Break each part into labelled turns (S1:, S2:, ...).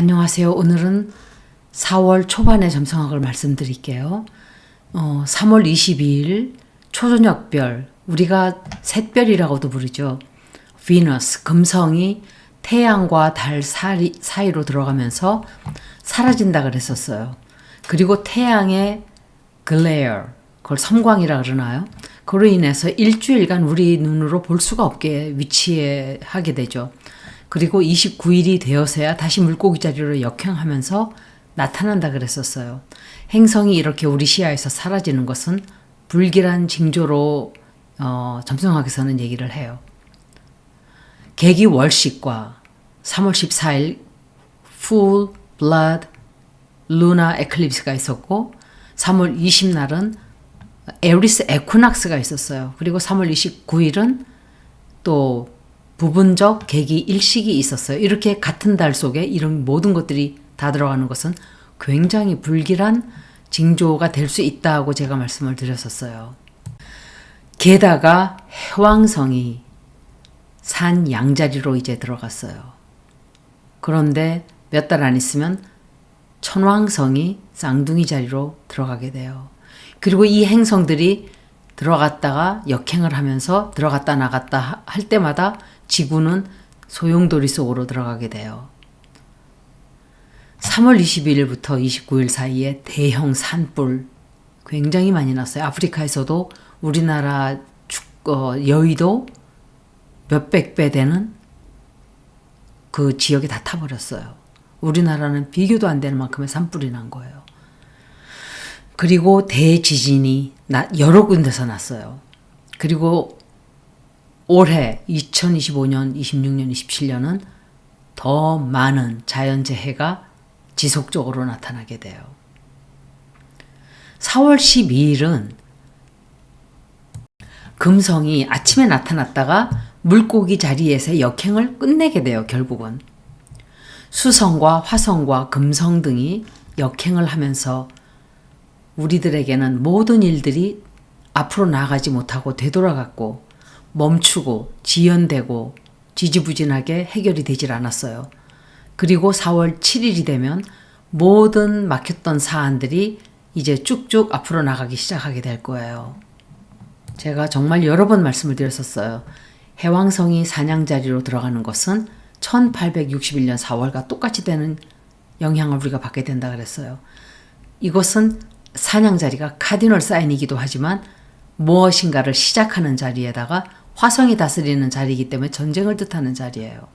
S1: 안녕하세요. 오늘은 4월 초반의 점성학을 말씀드릴게요. 어, 3월 22일 초저녁별, 우리가 샛별이라고도 부르죠. 비너스, 금성이 태양과 달 사이, 사이로 들어가면서 사라진다 그랬었어요. 그리고 태양의 글레어, 그걸 섬광이라 그러나요? 그로 인해서 일주일간 우리 눈으로 볼 수가 없게 위치해 하게 되죠. 그리고 29일이 되어서야 다시 물고기 자리로 역행하면서 나타난다 그랬었어요. 행성이 이렇게 우리 시야에서 사라지는 것은 불길한 징조로 어, 점성학에서는 얘기를 해요. 계기 월식과 3월 14일 full blood lunar eclipse가 있었고 3월 20날은 에리스 에쿠낙스가 있었어요. 그리고 3월 29일은 또 부분적 계기 일식이 있었어요. 이렇게 같은 달 속에 이런 모든 것들이 다 들어가는 것은 굉장히 불길한 징조가 될 수 있다고 제가 말씀을 드렸었어요. 게다가 해왕성이 산 양자리로 이제 들어갔어요. 그런데 몇 달 안 있으면 천왕성이 쌍둥이 자리로 들어가게 돼요. 그리고 이 행성들이 들어갔다가 역행을 하면서 들어갔다 나갔다 할 때마다 지구는 소용돌이 속으로 들어가게 돼요. 3월 21일부터 29일 사이에 대형 산불 굉장히 많이 났어요. 아프리카에서도 우리나라 축, 어, 여의도 몇백 배 되는 그 지역이 다 타버렸어요. 우리나라는 비교도 안 되는 만큼의 산불이 난 거예요. 그리고 대지진이 여러 군데서 났어요. 그리고 올해 2025년, 26년, 27년은 더 많은 자연재해가 지속적으로 나타나게 돼요. 4월 12일은 금성이 아침에 나타났다가 물고기 자리에서 역행을 끝내게 돼요, 결국은. 수성과 화성과 금성 등이 역행을 하면서 우리들에게는 모든 일들이 앞으로 나아가지 못하고 되돌아갔고 멈추고 지연되고 지지부진하게 해결이 되질 않았어요. 그리고 4월 7일이 되면 모든 막혔던 사안들이 이제 쭉쭉 앞으로 나가기 시작하게 될 거예요. 제가 정말 여러 번 말씀을 드렸었어요. 해왕성이 사냥자리로 들어가는 것은 1861년 4월과 똑같이 되는 영향을 우리가 받게 된다 그랬어요. 이것은 사냥 자리가 카디널 사인이기도 하지만 무엇인가를 시작하는 자리에다가 화성이 다스리는 자리이기 때문에 전쟁을 뜻하는 자리예요.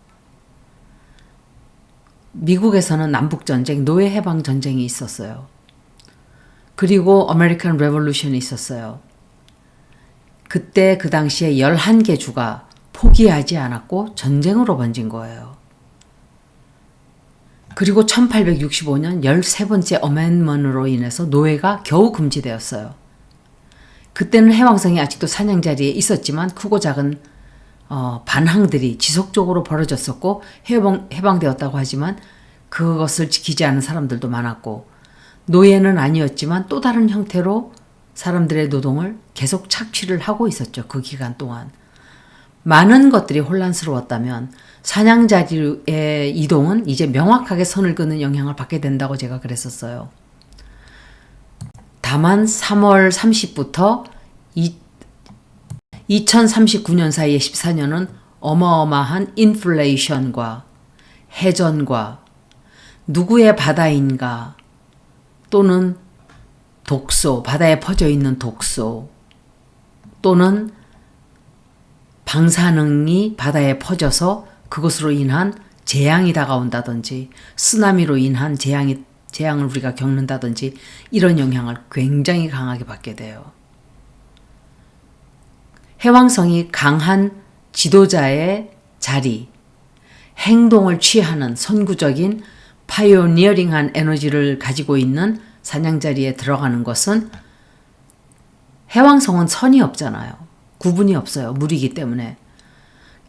S1: 미국에서는 남북 전쟁, 노예 해방 전쟁이 있었어요. 그리고 아메리칸 레볼루션이 있었어요. 그때 그 당시에 11개 주가 포기하지 않았고 전쟁으로 번진 거예요. 그리고 1865년 13번째 어멘먼으로 인해서 노예가 겨우 금지되었어요. 그때는 해왕성이 아직도 사냥 자리에 있었지만 크고 작은 어, 반항들이 지속적으로 벌어졌었고 해방, 해방되었다고 하지만 그것을 지키지 않은 사람들도 많았고 노예는 아니었지만 또 다른 형태로 사람들의 노동을 계속 착취를 하고 있었죠. 그 기간 동안. 많은 것들이 혼란스러웠다면 사냥 자리의 이동은 이제 명확하게 선을 끄는 영향을 받게 된다고 제가 그랬었어요. 다만 3월 30부터 2039년 사이의 14년은 어마어마한 인플레이션과 해전과 누구의 바다인가 또는 독소, 바다에 퍼져 있는 독소 또는 방사능이 바다에 퍼져서 그것으로 인한 재앙이 다가온다든지 쓰나미로 인한 재앙이 재앙을 우리가 겪는다든지 이런 영향을 굉장히 강하게 받게 돼요. 해왕성이 강한 지도자의 자리, 행동을 취하는 선구적인 파이오니어링한 에너지를 가지고 있는 사냥 자리에 들어가는 것은 해왕성은 선이 없잖아요. 구분이 없어요. 물이기 때문에.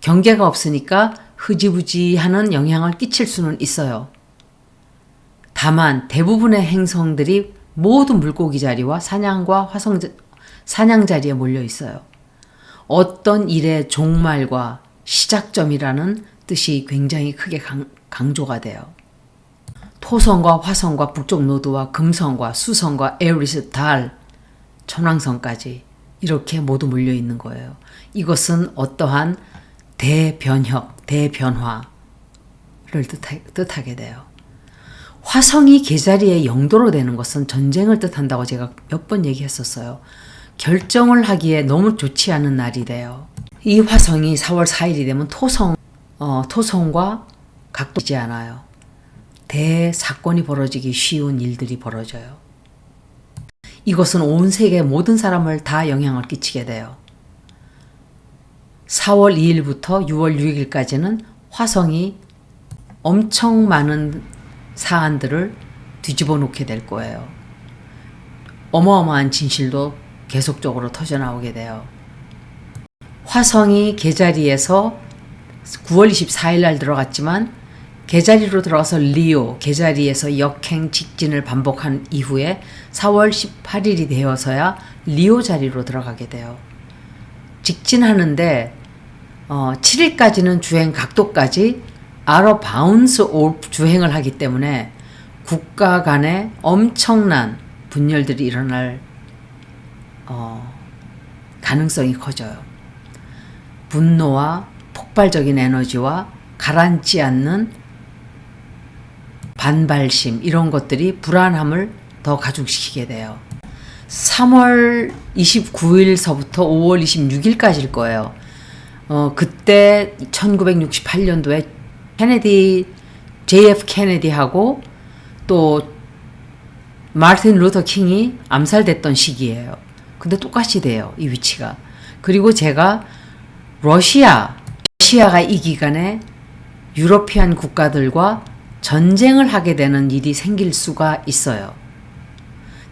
S1: 경계가 없으니까 흐지부지하는 영향을 끼칠 수는 있어요. 다만 대부분의 행성들이 모두 물고기 자리와 사냥과 화성 사냥 자리에 몰려 있어요. 어떤 일의 종말과 시작점이라는 뜻이 굉장히 크게 강, 강조가 돼요. 토성과 화성과 북쪽 노드와 금성과 수성과 에어리스 달 천왕성까지 이렇게 모두 몰려 있는 거예요. 이것은 어떠한 대변혁, 대변화를 뜻하, 뜻하게 돼요. 화성이 계자리에 영도로 되는 것은 전쟁을 뜻한다고 제가 몇 번 얘기했었어요. 결정을 하기에 너무 좋지 않은 날이 돼요. 이 화성이 4월 4일이 되면 토성, 어, 토성과 각도지 않아요. 대사건이 벌어지기 쉬운 일들이 벌어져요. 이것은 온 세계 모든 사람을 다 영향을 끼치게 돼요. 4월 2일부터 6월 6일까지는 화성이 엄청 많은 사안들을 뒤집어 놓게 될 거예요. 어마어마한 진실도 계속적으로 터져나오게 돼요. 화성이 계자리에서 9월 24일 날 들어갔지만 계자리로 들어가서 리오 계자리에서 역행 직진을 반복한 이후에 4월 18일이 되어서야 리오 자리로 들어가게 돼요. 직진하는데 어, 7일까지는 주행 각도까지 아러 바운스 올 주행을 하기 때문에 국가 간에 엄청난 분열들이 일어날 어, 가능성이 커져요. 분노와 폭발적인 에너지와 가라앉지 않는 반발심 이런 것들이 불안함을 더 가중시키게 돼요. 3월 29일서부터 5월 26일까지일 거예요. 어, 그때 1968년도에 케네디, JF 케네디하고 또 마틴 루터 킹이 암살됐던 시기예요. 근데 똑같이 돼요. 이 위치가. 그리고 제가 러시아, 러시아가 이 기간에 유러피안 국가들과 전쟁을 하게 되는 일이 생길 수가 있어요.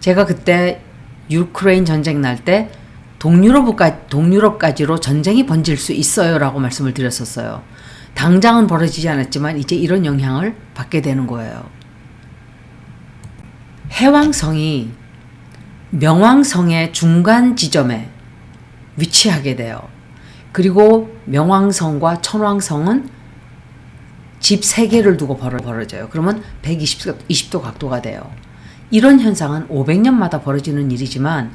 S1: 제가 그때 유크레인 전쟁 날 때 동유럽까지, 동유럽까지로 전쟁이 번질 수 있어요 라고 말씀을 드렸었어요. 당장은 벌어지지 않았지만 이제 이런 영향을 받게 되는 거예요. 해왕성이 명왕성의 중간 지점에 위치하게 돼요. 그리고 명왕성과 천왕성은 집 3개를 두고 벌어져요. 그러면 120도 20도 각도가 돼요. 이런 현상은 500년마다 벌어지는 일이지만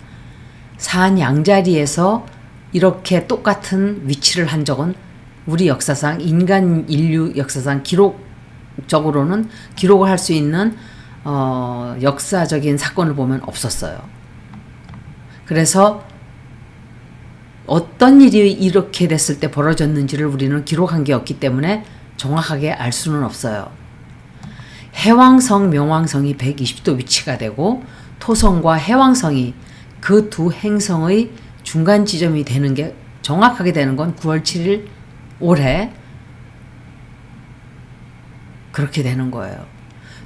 S1: 산 양자리에서 이렇게 똑같은 위치를 한 적은 우리 역사상 인간 인류 역사상 기록적으로는 기록을 할 수 있는 어, 역사적인 사건을 보면 없었어요. 그래서 어떤 일이 이렇게 됐을 때 벌어졌는지를 우리는 기록한 게 없기 때문에 정확하게 알 수는 없어요. 해왕성, 명왕성이 120도 위치가 되고 토성과 해왕성이 그 두 행성의 중간 지점이 되는 게 정확하게 되는 건 9월 7일 올해 그렇게 되는 거예요.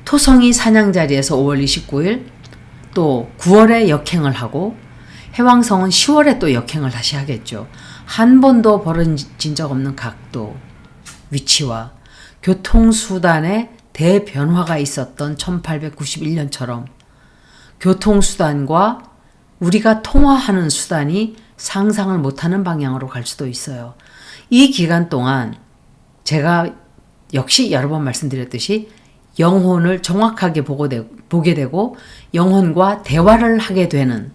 S1: 토성이 사냥 자리에서 5월 29일 또 9월에 역행을 하고 해왕성은 10월에 또 역행을 다시 하겠죠. 한 번도 벌어진 적 없는 각도, 위치와 교통수단의 대변화가 있었던 1891년처럼 교통수단과 우리가 통화하는 수단이 상상을 못하는 방향으로 갈 수도 있어요. 이 기간 동안 제가 역시 여러 번 말씀드렸듯이 영혼을 정확하게 보고 되, 보게 되고 영혼과 대화를 하게 되는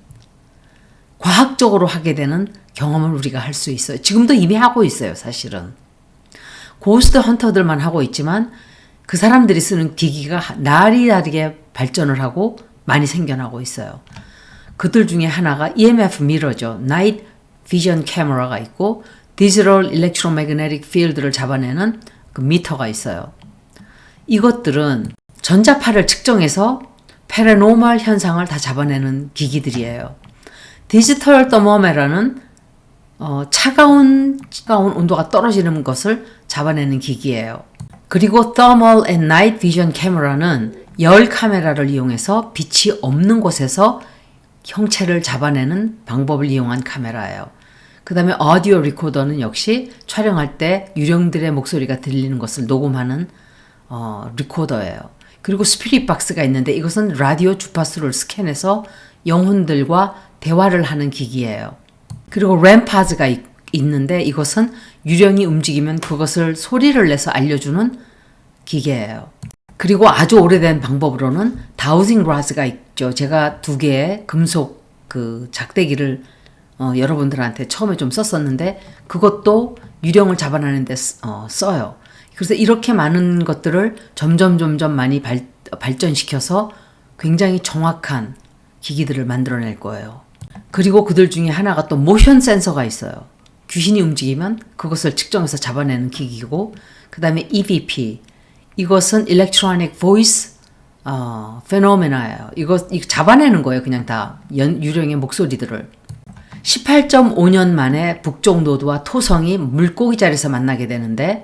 S1: 과학적으로 하게 되는 경험을 우리가 할 수 있어요. 지금도 이미 하고 있어요, 사실은. 고스트 헌터들만 하고 있지만 그 사람들이 쓰는 기기가 날이 다르게 발전을 하고 많이 생겨나고 있어요. 그들 중에 하나가 EMF 미러죠. Night Vision Camera가 있고 Digital Electromagnetic Field를 잡아내는 그 미터가 있어요. 이것들은 전자파를 측정해서 페레노멀 현상을 다 잡아내는 기기들이에요. 디지털 더모메라는 어, 차가운 차가운 온도가 떨어지는 것을 잡아내는 기기예요. 그리고 Thermal and Night Vision Camera는 열 카메라를 이용해서 빛이 없는 곳에서 형체를 잡아내는 방법을 이용한 카메라예요. 그 다음에 오디오 리코더는 역시 촬영할 때 유령들의 목소리가 들리는 것을 녹음하는 어, 리코더예요. 그리고 스피릿 박스가 있는데 이것은 라디오 주파수를 스캔해서 영혼들과 대화를 하는 기기예요. 그리고 램파즈가 있, 있는데 이것은 유령이 움직이면 그것을 소리를 내서 알려주는 기계예요. 그리고 아주 오래된 방법으로는 다우징 라즈가 있죠. 제가 두 개의 금속 그 작대기를 어, 여러분들한테 처음에 좀 썼었는데 그것도 유령을 잡아내는데 쓰- 어, 써요. 그래서 이렇게 많은 것들을 점점 점점 많이 발, 발전시켜서 굉장히 정확한 기기들을 만들어낼 거예요. 그리고 그들 중에 하나가 또 모션 센서가 있어요. 귀신이 움직이면 그것을 측정해서 잡아내는 기기고, 그 다음에 EVP. 이것은 Electronic Voice 어, Phenomena예요. 이거, 이거 잡아내는 거예요. 그냥 다 연, 유령의 목소리들을. 18.5년 만에 북쪽 노드와 토성이 물고기 자리에서 만나게 되는데,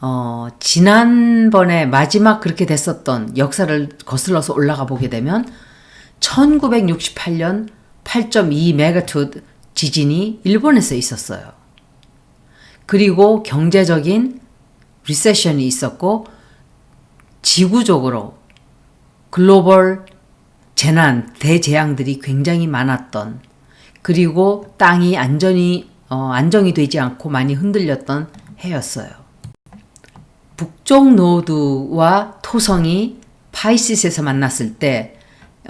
S1: 어, 지난번에 마지막 그렇게 됐었던 역사를 거슬러서 올라가 보게 되면 1968년 8.2 메가투드 지진이 일본에서 있었어요. 그리고 경제적인 리세션이 있었고 지구적으로 글로벌 재난, 대재앙들이 굉장히 많았던 그리고 땅이 안전이 어, 안정이 되지 않고 많이 흔들렸던 해였어요. 북쪽 노드와 토성이 파이시스에서 만났을 때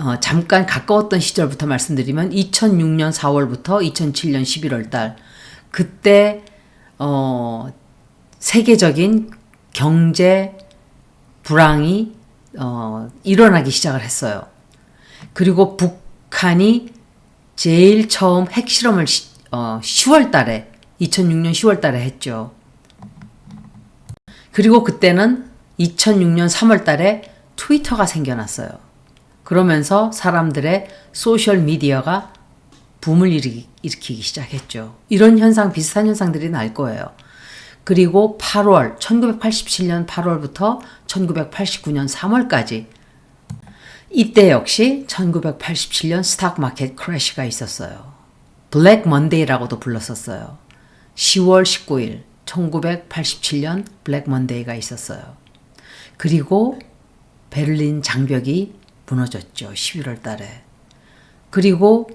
S1: 어, 잠깐 가까웠던 시절부터 말씀드리면 2006년 4월부터 2007년 11월 달 그때 어, 세계적인 경제 불황이 어, 일어나기 시작을 했어요. 그리고 북한이 제일 처음 핵실험을 시, 어, 10월 달에 2006년 10월 달에 했죠. 그리고 그때는 2006년 3월 달에 트위터가 생겨났어요. 그러면서 사람들의 소셜 미디어가 붐을 일으키, 일으키기 시작했죠. 이런 현상, 비슷한 현상들이 날 거예요. 그리고 8월, 1987년 8월부터 1989년 3월까지 이때 역시 1987년 스탁 마켓 크래시가 있었어요. 블랙 먼데이라고도 불렀었어요. 10월 19일 1987년 블랙 먼데이가 있었어요. 그리고 베를린 장벽이 무너졌죠. 11월 달에. 그리고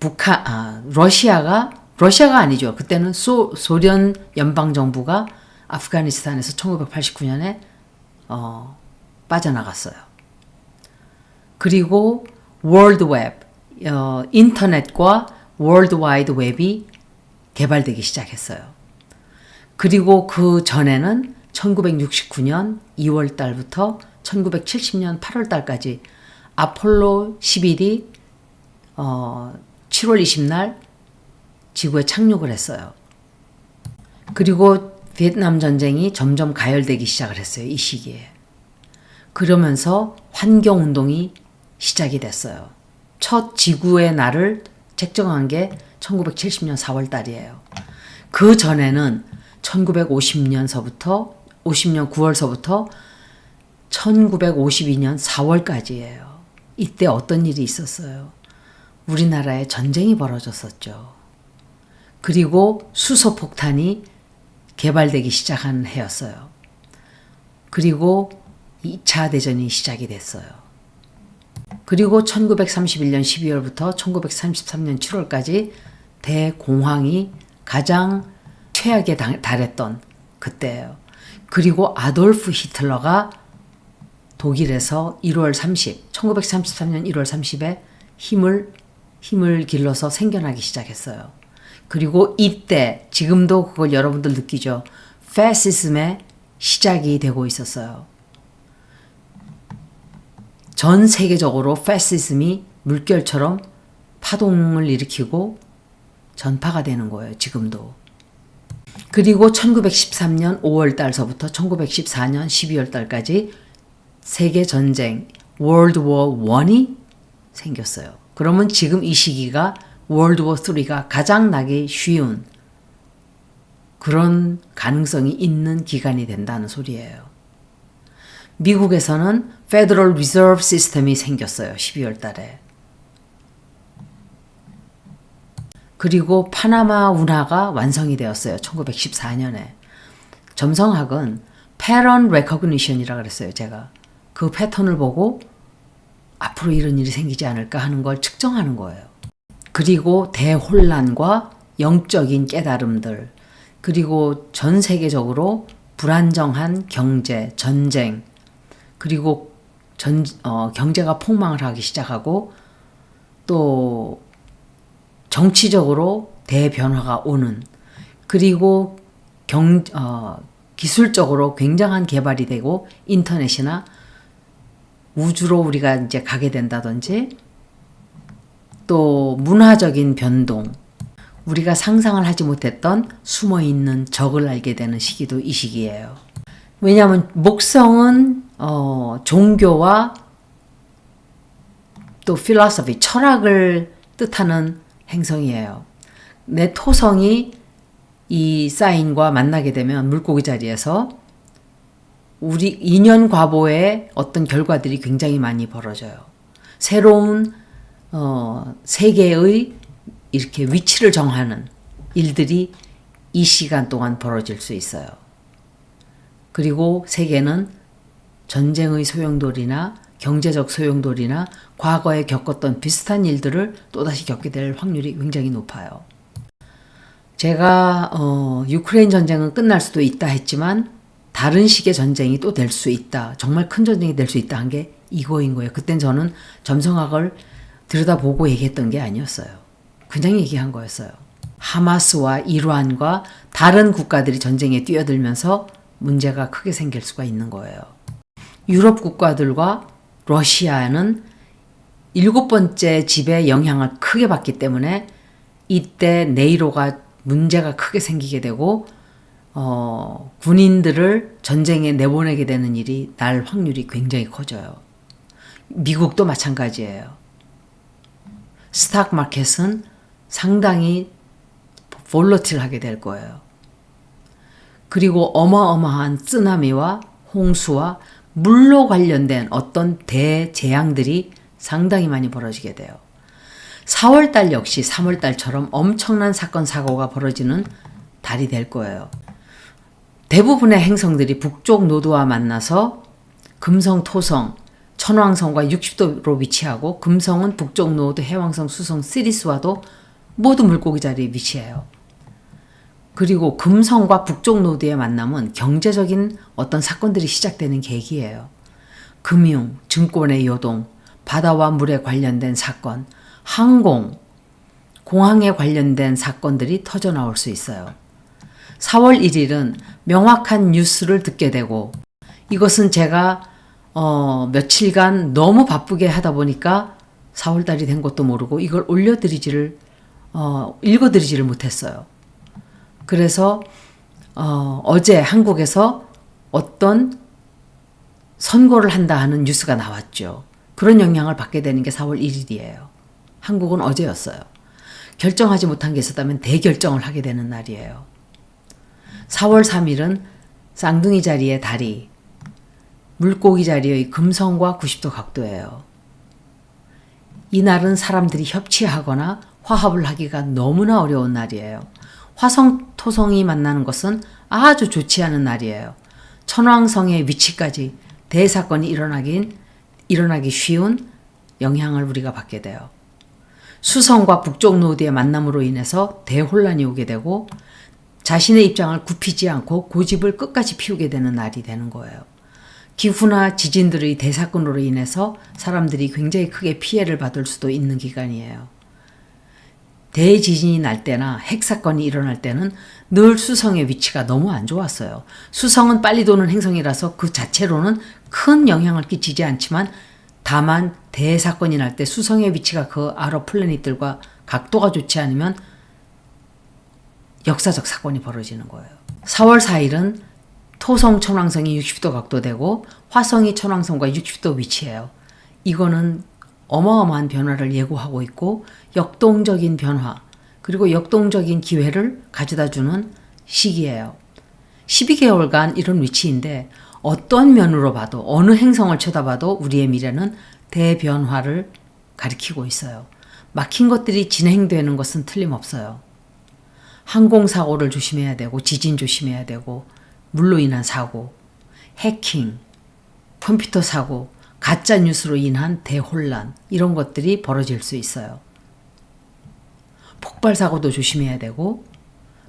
S1: 북한 아 러시아가 러시아가 아니죠. 그때는 소 소련 연방 정부가 아프가니스탄에서 1989년에 어 빠져나갔어요. 그리고 월드 웹 어, 인터넷과 월드 와이드 웹이 개발되기 시작했어요. 그리고 그 전에는 1969년 2월 달부터 1970년 8월 달까지 아폴로 11이 어, 7월 20날 지구에 착륙을 했어요. 그리고 베트남 전쟁이 점점 가열되기 시작을 했어요. 이 시기에. 그러면서 환경 운동이 시작이 됐어요. 첫 지구의 날을 책정한 게 1970년 4월 달이에요. 그 전에는 1950년서부터 50년 9월서부터 1952년 4월까지예요. 이때 어떤 일이 있었어요? 우리나라에 전쟁이 벌어졌었죠. 그리고 수소폭탄이 개발되기 시작한 해였어요. 그리고 2차 대전이 시작이 됐어요. 그리고 1931년 12월부터 1933년 7월까지 대공황이 가장 최악에 달- 달했던 그때예요. 그리고 아돌프 히틀러가 독일에서 1월 30, 1933년 1월 30에 힘을 힘을 길러서 생겨나기 시작했어요. 그리고 이때 지금도 그걸 여러분들 느끼죠. 패시즘의 시작이 되고 있었어요. 전 세계적으로 패시즘이 물결처럼 파동을 일으키고 전파가 되는 거예요. 지금도. 그리고 1913년 5월 달서부터 1914년 12월 달까지 세계 전쟁 월드 워 1이 생겼어요. 그러면 지금 이 시기가 월드 워 3가 가장 나기 쉬운 그런 가능성이 있는 기간이 된다는 소리예요. 미국에서는 Federal Reserve 시스템이 생겼어요. 12월 달에. 그리고 파나마 운하가 완성이 되었어요. 1914년에. 점성학은 Pattern Recognition이라 그랬어요. 제가. 그 패턴을 보고 앞으로 이런 일이 생기지 않을까 하는 걸 측정하는 거예요. 그리고 대혼란과 영적인 깨달음들, 그리고 전 세계적으로 불안정한 경제, 전쟁, 그리고 전, 어, 경제가 폭망을 하기 시작하고 또 정치적으로 대변화가 오는 그리고 경, 어, 기술적으로 굉장한 개발이 되고 인터넷이나 우주로 우리가 이제 가게 된다든지 또 문화적인 변동 우리가 상상을 하지 못했던 숨어 있는 적을 알게 되는 시기도 이 시기예요. 왜냐하면 목성은 어, 종교와 또 philosophy 철학을 뜻하는 행성이에요. 내 토성이 이 사인과 만나게 되면 물고기 자리에서 우리 인연 과보의 어떤 결과들이 굉장히 많이 벌어져요. 새로운 어, 세계의 이렇게 위치를 정하는 일들이 이 시간 동안 벌어질 수 있어요. 그리고 세계는 전쟁의 소용돌이나 경제적 소용돌이나 과거에 겪었던 비슷한 일들을 또다시 겪게 될 확률이 굉장히 높아요. 제가 어, 유크레인 전쟁은 끝날 수도 있다 했지만 다른 식의 전쟁이 또 될 수 있다. 정말 큰 전쟁이 될 수 있다 한 게 이거인 거예요. 그땐 저는 점성학을 들여다보고 얘기했던 게 아니었어요. 그냥 얘기한 거였어요. 하마스와 이란과 다른 국가들이 전쟁에 뛰어들면서 문제가 크게 생길 수가 있는 거예요. 유럽 국가들과 러시아는 일곱 번째 집의 영향을 크게 받기 때문에 이때 네이로가 문제가 크게 생기게 되고 어, 군인들을 전쟁에 내보내게 되는 일이 날 확률이 굉장히 커져요. 미국도 마찬가지예요. 스탁 마켓은 상당히 볼러틸하게 될 거예요. 그리고 어마어마한 쓰나미와 홍수와 물로 관련된 어떤 대재앙들이 상당히 많이 벌어지게 돼요. 4월달 역시 3월달처럼 엄청난 사건 사고가 벌어지는 달이 될 거예요. 대부분의 행성들이 북쪽 노드와 만나서 금성, 토성, 천왕성과 60도로 위치하고 금성은 북쪽 노드, 해왕성, 수성, 시리스와도 모두 물고기 자리에 위치해요. 그리고 금성과 북쪽 노드의 만남은 경제적인 어떤 사건들이 시작되는 계기예요. 금융, 증권의 요동, 바다와 물에 관련된 사건, 항공, 공항에 관련된 사건들이 터져 나올 수 있어요. 4월 1일은 명확한 뉴스를 듣게 되고 이것은 제가 어, 며칠간 너무 바쁘게 하다 보니까 4월달이 된 것도 모르고 이걸 올려드리지를 어, 읽어드리지를 못했어요. 그래서 어, 어제 한국에서 어떤 선거를 한다 하는 뉴스가 나왔죠. 그런 영향을 받게 되는 게 4월 1일이에요. 한국은 어제였어요. 결정하지 못한 게 있었다면 대결정을 하게 되는 날이에요. 4월 3일은 쌍둥이 자리의 달이 물고기 자리의 금성과 90도 각도예요. 이 날은 사람들이 협치하거나 화합을 하기가 너무나 어려운 날이에요. 화성, 토성이 만나는 것은 아주 좋지 않은 날이에요. 천왕성의 위치까지 대사건이 일어나긴, 일어나기 쉬운 영향을 우리가 받게 돼요. 수성과 북쪽 노드의 만남으로 인해서 대혼란이 오게 되고 자신의 입장을 굽히지 않고 고집을 끝까지 피우게 되는 날이 되는 거예요. 기후나 지진들의 대사건으로 인해서 사람들이 굉장히 크게 피해를 받을 수도 있는 기간이에요. 대지진이 날 때나 핵 사건이 일어날 때는 늘 수성의 위치가 너무 안 좋았어요. 수성은 빨리 도는 행성이라서 그 자체로는 큰 영향을 끼치지 않지만 다만 대사건이 날 때 수성의 위치가 그 아러 플래닛들과 각도가 좋지 않으면 역사적 사건이 벌어지는 거예요. 4월 4일은 토성 천왕성이 60도 각도되고 화성이 천왕성과 60도 위치해요. 이거는 어마어마한 변화를 예고하고 있고 역동적인 변화 그리고 역동적인 기회를 가져다 주는 시기예요. 12개월간 이런 위치인데 어떤 면으로 봐도 어느 행성을 쳐다봐도 우리의 미래는 대변화를 가리키고 있어요. 막힌 것들이 진행되는 것은 틀림없어요. 항공사고를 조심해야 되고 지진 조심해야 되고 물로 인한 사고, 해킹, 컴퓨터 사고, 가짜 뉴스로 인한 대혼란 이런 것들이 벌어질 수 있어요. 폭발 사고도 조심해야 되고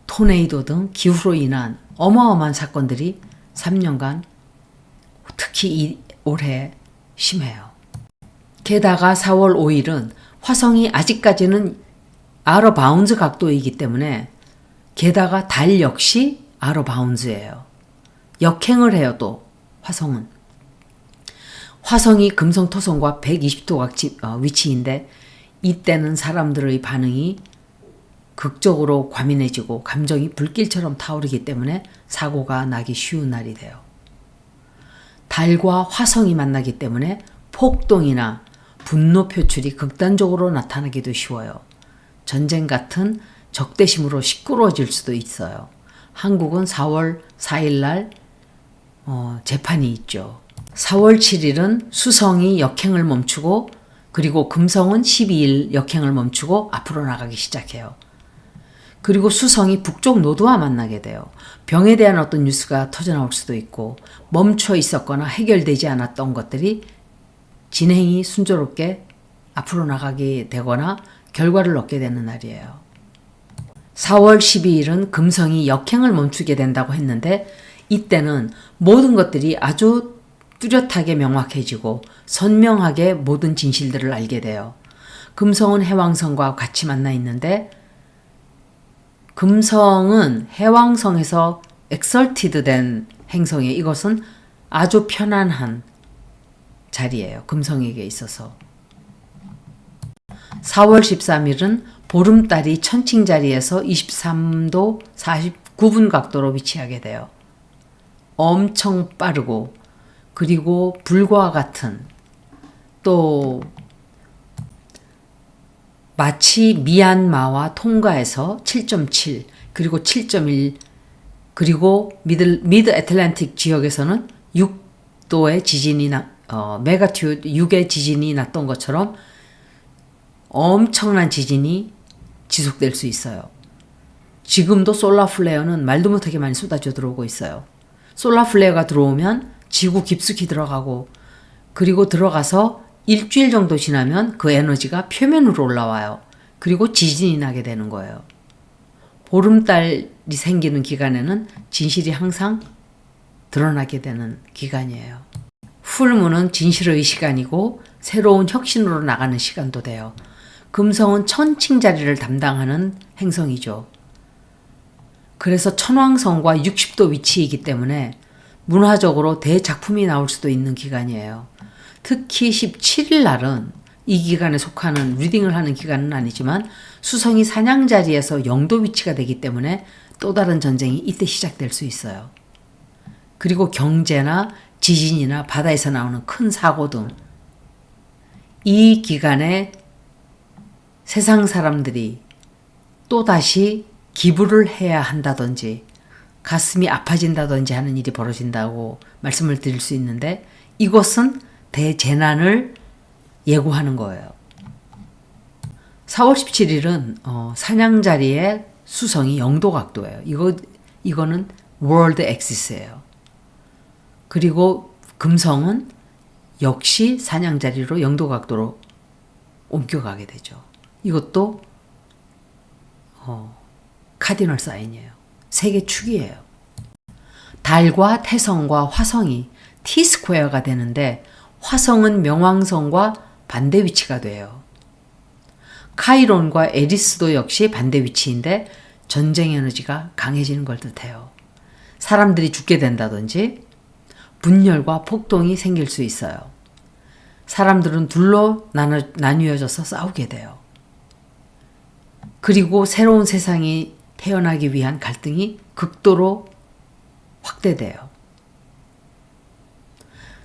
S1: 토네이도 등 기후로 인한 어마어마한 사건들이 3년간 특히 이 올해 심해요. 게다가 4월 5일은 화성이 아직까지는 아러 바운즈 각도이기 때문에 게다가 달 역시 아러 바운즈예요. 역행을 해요 또 화성은. 화성이 금성 토성과 120도 각 위치인데 이때는 사람들의 반응이 극적으로 과민해지고 감정이 불길처럼 타오르기 때문에 사고가 나기 쉬운 날이 돼요. 달과 화성이 만나기 때문에 폭동이나 분노 표출이 극단적으로 나타나기도 쉬워요. 전쟁 같은 적대심으로 시끄러워질 수도 있어요. 한국은 4월 4일 날 어, 재판이 있죠. 4월 7일은 수성이 역행을 멈추고 그리고 금성은 12일 역행을 멈추고 앞으로 나가기 시작해요. 그리고 수성이 북쪽 노드와 만나게 돼요. 병에 대한 어떤 뉴스가 터져나올 수도 있고 멈춰 있었거나 해결되지 않았던 것들이 진행이 순조롭게 앞으로 나가게 되거나 결과를 얻게 되는 날이에요. 4월 12일은 금성이 역행을 멈추게 된다고 했는데 이때는 모든 것들이 아주 뚜렷하게 명확해지고 선명하게 모든 진실들을 알게 돼요. 금성은 해왕성과 같이 만나 있는데 금성은 해왕성에서 엑설티드 된 행성에 이것은 아주 편안한 자리예요. 금성에게 있어서. 4월 13일은 보름달이 천칭 자리에서 23도 49분 각도로 위치하게 돼요. 엄청 빠르고 그리고 불과 같은 또 마치 미얀마와 통가에서 7.7 그리고 7.1 그리고 미들 미드 애틀랜틱 지역에서는 6도의 지진이 나 어, 메가튜 6의 지진이 났던 것처럼 엄청난 지진이 지속될 수 있어요. 지금도 솔라 플레어는 말도 못하게 많이 쏟아져 들어오고 있어요. 솔라 플레어가 들어오면 지구 깊숙이 들어가고 그리고 들어가서 일주일 정도 지나면 그 에너지가 표면으로 올라와요. 그리고 지진이 나게 되는 거예요. 보름달이 생기는 기간에는 진실이 항상 드러나게 되는 기간이에요. 풀무는 진실의 시간이고 새로운 혁신으로 나가는 시간도 돼요. 금성은 천칭 자리를 담당하는 행성이죠. 그래서 천왕성과 60도 위치이기 때문에 문화적으로 대작품이 나올 수도 있는 기간이에요. 특히 17일 날은 이 기간에 속하는 리딩을 하는 기간은 아니지만 수성이 사냥 자리에서 영도 위치가 되기 때문에 또 다른 전쟁이 이때 시작될 수 있어요. 그리고 경제나 지진이나 바다에서 나오는 큰 사고 등 이 기간에 세상 사람들이 또다시 기부를 해야 한다든지 가슴이 아파진다든지 하는 일이 벌어진다고 말씀을 드릴 수 있는데 이것은 대재난을 예고하는 거예요. 4월 17일은 어, 사냥 자리에 수성이 영도 각도예요. 이거 이거는 월드 엑시스예요. 그리고 금성은 역시 사냥 자리로 영도 각도로 옮겨가게 되죠. 이것도 어, 카디널 사인이에요. 세계 축이에요. 달과 태성과 화성이 T 스퀘어가 되는데 화성은 명왕성과 반대 위치가 돼요. 카이론과 에리스도 역시 반대 위치인데 전쟁 에너지가 강해지는 걸 뜻해요. 사람들이 죽게 된다든지 분열과 폭동이 생길 수 있어요. 사람들은 둘로 나눠, 나뉘어져서 싸우게 돼요. 그리고 새로운 세상이 태어나기 위한 갈등이 극도로 확대돼요.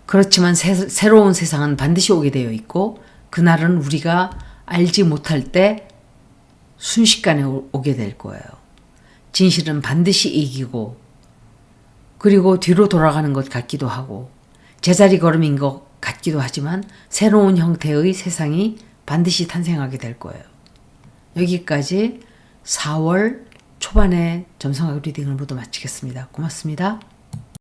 S1: 그렇지만 새, 새로운 세상은 반드시 오게 되어 있고 그날은 우리가 알지 못할 때 순식간에 오게 될 거예요. 진실은 반드시 이기고 그리고 뒤로 돌아가는 것 같기도 하고 제자리 걸음인 것 같기도 하지만 새로운 형태의 세상이 반드시 탄생하게 될 거예요. 여기까지 4월 초반에 점성학 리딩을 모두 마치겠습니다. 고맙습니다.